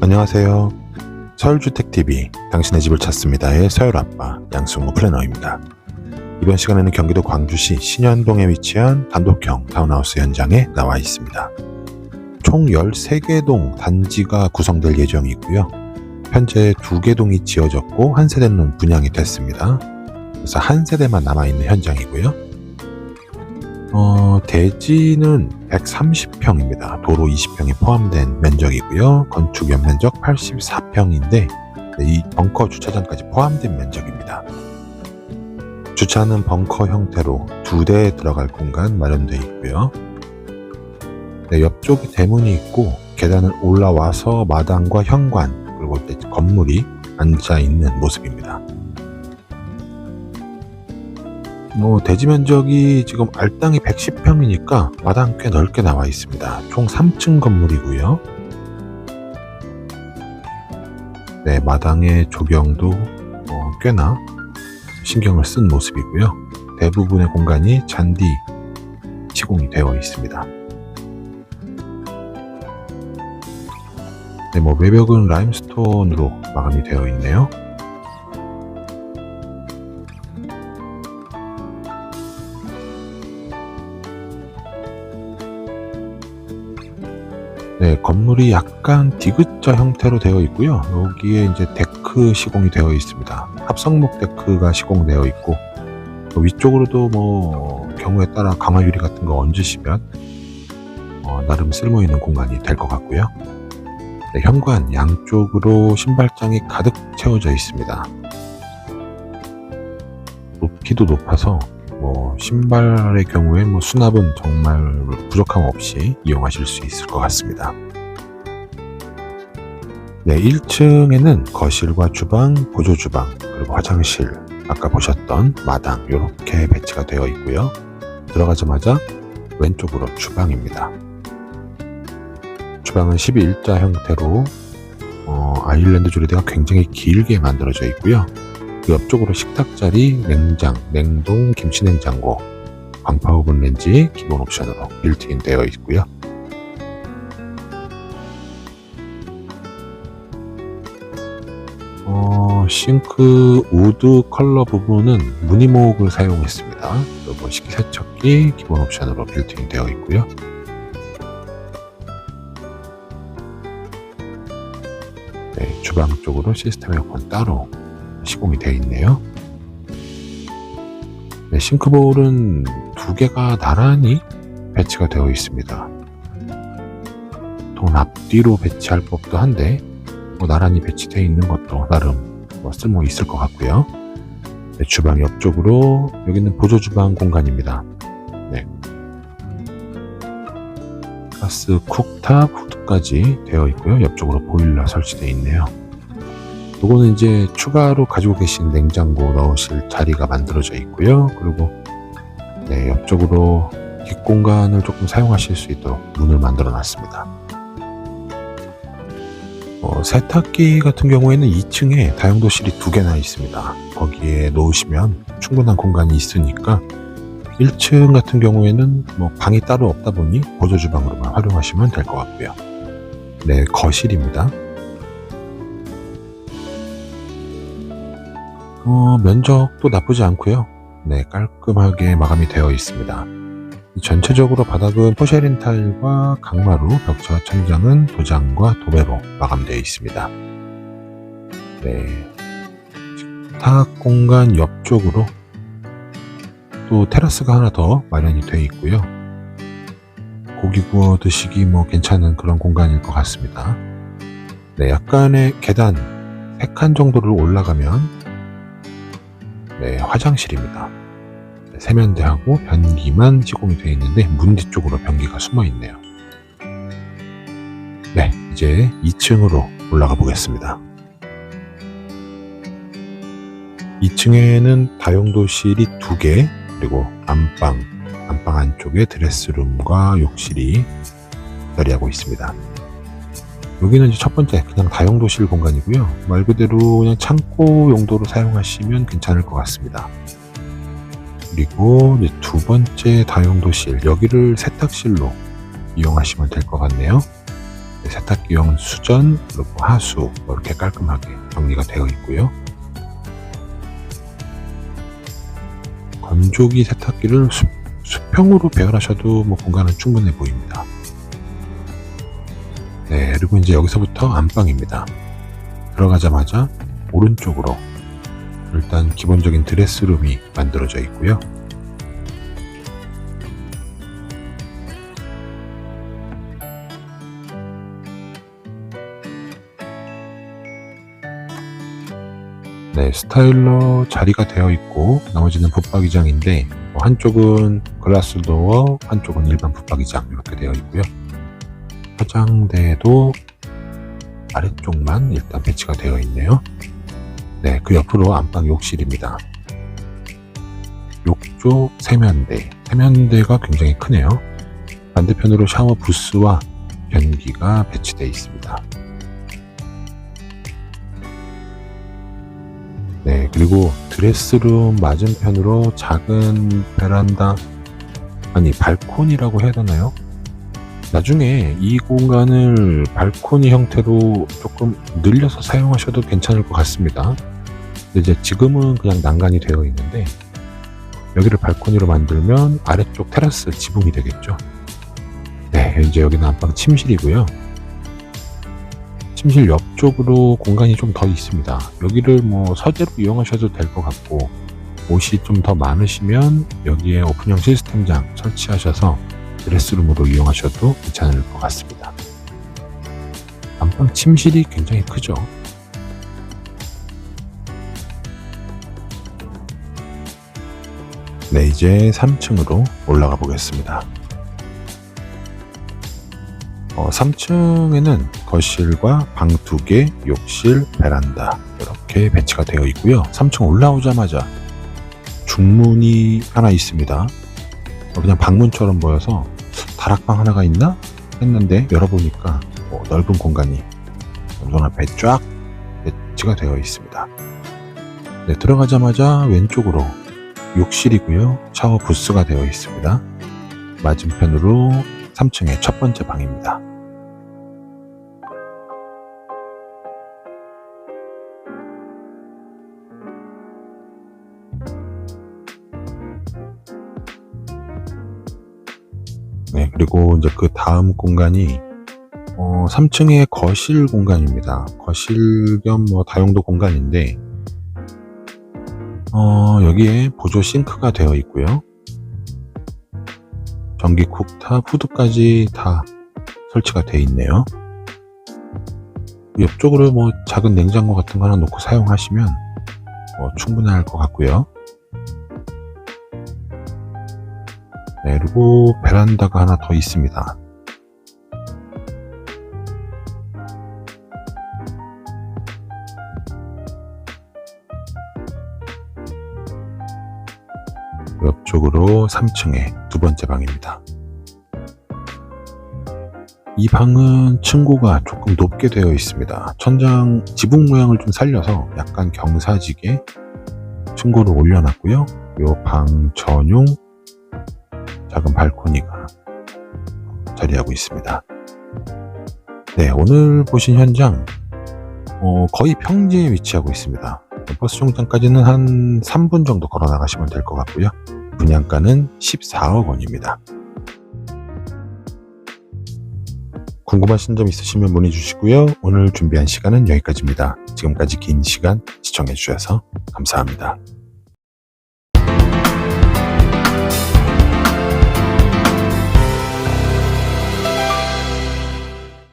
안녕하세요. 서울주택TV 당신의 집을 찾습니다의 서열아빠 양승우 플래너입니다. 이번 시간에는 경기도 광주시 신현동에 위치한 단독형 타운하우스 현장에 나와 있습니다. 총 13개 동 단지가 구성될 예정이고요. 현재 2개 동이 지어졌고 한 세대는 분양이 됐습니다. 그래서 한 세대만 남아있는 현장이고요. 어, 대지는 130평입니다. 도로 20평이 포함된 면적이고요. 건축 연면적 84평인데 이 벙커 주차장까지 포함된 면적입니다. 주차는 벙커 형태로 두대 들어갈 공간 마련되어 있고요. 네, 옆쪽에 대문이 있고 계단을 올라와서 마당과 현관 그리고 건물이 앉아 있는 모습입니다. 뭐 대지 면적이 지금 알땅이 110평이니까 마당 꽤 넓게 나와 있습니다. 총 3층 건물이고요. 네, 마당의 조경도 어, 꽤나 신경을 쓴 모습이고요. 대부분의 공간이 잔디 시공이 되어 있습니다. 네, 뭐 외벽은 라임스톤으로 마감이 되어 있네요. 네, 건물이 약간 디귿자 형태로 되어 있고요. 여기에 이제 데 크 시공이 되어 있습니다. 합성목 데크가 시공되어 있고 또 위쪽으로도 뭐 경우에 따라 강화 유리 같은 거 얹으시면 어, 나름 쓸모 있는 공간이 될 것 같고요. 네, 현관 양쪽으로 신발장이 가득 채워져 있습니다. 높이도 높아서 뭐 신발의 경우에 뭐 수납은 정말 부족함 없이 이용하실 수 있을 것 같습니다. 네, 1층에는 거실과 주방, 보조 주방, 그리고 화장실, 아까 보셨던 마당 이렇게 배치가 되어 있고요. 들어가자마자 왼쪽으로 주방입니다. 주방은 12일자 형태로 어, 아일랜드 조리대가 굉장히 길게 만들어져 있고요. 그 옆쪽으로 식탁 자리, 냉장, 냉동, 김치 냉장고, 광파 오븐 렌지 기본 옵션으로 빌트인 되어 있고요. 싱크 우드 컬러 부분은 무늬목을 사용했습니다. 그리고 식기세척기 기본 옵션으로 빌트인 되어 있고요. 네, 주방 쪽으로 시스템 에어컨 따로 시공이 되어 있네요. 네, 싱크볼은 두 개가 나란히 배치가 되어 있습니다. 돈 앞뒤로 배치할 법도 한데 뭐 나란히 배치되어 있는 것도 나름 뭐 쓸모 있을 것 같고요. 네, 주방 옆쪽으로 여기는 보조 주방 공간입니다. 네. 가스 쿡탑 후드까지 되어 있고요. 옆쪽으로 보일러 설치되어 있네요. 요거는 이제 추가로 가지고 계신 냉장고 넣으실 자리가 만들어져 있고요. 그리고 네, 옆쪽으로 뒷공간을 조금 사용하실 수 있도록 문을 만들어 놨습니다. 어, 세탁기 같은 경우에는 2층에 다용도실이 두 개나 있습니다. 거기에 놓으시면 충분한 공간이 있으니까 1층 같은 경우에는 뭐 방이 따로 없다 보니 보조 주방으로만 활용하시면 될 것 같고요. 네, 거실입니다. 어, 면적도 나쁘지 않고요. 네, 깔끔하게 마감이 되어 있습니다. 전체적으로 바닥은 포쉐린 타일과 강마루, 벽체와 천장은 도장과 도배로 마감되어 있습니다. 네, 식탁 공간 옆쪽으로 또 테라스가 하나 더 마련이 되어 있고요. 고기 구워 드시기 뭐 괜찮은 그런 공간일 것 같습니다. 네, 약간의 계단 3칸 정도를 올라가면 네, 화장실입니다. 네, 세면대하고 변기만 시공이 되어 있는데 문 뒤쪽으로 변기가 숨어 있네요. 네, 이제 2층으로 올라가 보겠습니다. 2층에는 다용도실이 2개, 그리고 안방, 안방 안쪽에 드레스룸과 욕실이 자리하고 있습니다. 여기는 첫 번째 그냥 다용도실 공간이고요. 말 그대로 그냥 창고 용도로 사용하시면 괜찮을 것 같습니다. 그리고 두 번째 다용도실 여기를 세탁실로 이용하시면 될 것 같네요. 네, 세탁기용 수전 그리고 하수 뭐 이렇게 깔끔하게 정리가 되어 있고요. 건조기 세탁기를 수, 수평으로 배열하셔도 뭐 공간은 충분해 보입니다. 네, 그리고 이제 여기서부터 안방입니다. 들어가자마자 오른쪽으로 일단 기본적인 드레스룸이 만들어져 있고요. 네, 스타일러 자리가 되어 있고 나머지는 붙박이장인데 뭐 한쪽은 글라스 도어, 한쪽은 일반 붙박이장 이렇게 되어 있고요. 화장대도 아래쪽만 일단 배치가 되어 있네요. 네, 그 옆으로 안방 욕실입니다. 욕조 세면대, 세면대가 굉장히 크네요. 반대편으로 샤워 부스와 변기가 배치되어 있습니다. 네, 그리고 드레스룸 맞은편으로 작은 베란다, 아니, 발코니라고 해야 되나요? 나중에 이 공간을 발코니 형태로 조금 늘려서 사용하셔도 괜찮을 것 같습니다. 이제 지금은 그냥 난간이 되어 있는데, 여기를 발코니로 만들면 아래쪽 테라스 지붕이 되겠죠. 네, 이제 여기는 안방 침실이고요. 침실 옆쪽으로 공간이 좀 더 있습니다. 여기를 뭐 서재로 이용하셔도 될 것 같고 옷이 좀 더 많으시면 여기에 오픈형 시스템장 설치하셔서 드레스룸으로 이용하셔도 괜찮을 것 같습니다. 안방 침실이 굉장히 크죠. 네, 이제 3층으로 올라가 보겠습니다. 어, 3층에는 거실과 방두 개, 욕실, 베란다 이렇게 배치가 되어 있고요. 3층 올라오자마자 중문이 하나 있습니다. 어, 그냥 방문처럼 보여서 다락방 하나가 있나 했는데 열어보니까 어, 넓은 공간이 눈앞에 쫙 배치가 되어 있습니다. 네, 들어가자마자 왼쪽으로 욕실이고요. 샤워 부스가 되어 있습니다. 맞은편으로 3층의 첫 번째 방입니다. 그리고 이제 그 다음 공간이 어, 3층의 거실 공간입니다. 거실 겸 뭐 다용도 공간인데 어, 여기에 보조 싱크가 되어 있고요. 전기 쿡탑, 후드까지 다 설치가 되어 있네요. 옆쪽으로 뭐 작은 냉장고 같은 거 하나 놓고 사용하시면 뭐 충분할 것 같고요. 네, 그리고 베란다가 하나 더 있습니다. 옆쪽으로 3층에 두 번째 방입니다. 이 방은 층고가 조금 높게 되어 있습니다. 천장 지붕 모양을 좀 살려서 약간 경사지게 층고를 올려놨고요. 이 방 전용 작은 발코니가 자리하고 있습니다. 네, 오늘 보신 현장 어, 거의 평지에 위치하고 있습니다. 버스 정장까지는 한 3분 정도 걸어 나가시면 될 것 같고요. 분양가는 14억 원입니다. 궁금하신 점 있으시면 문의 주시고요. 오늘 준비한 시간은 여기까지입니다. 지금까지 긴 시간 시청해 주셔서 감사합니다.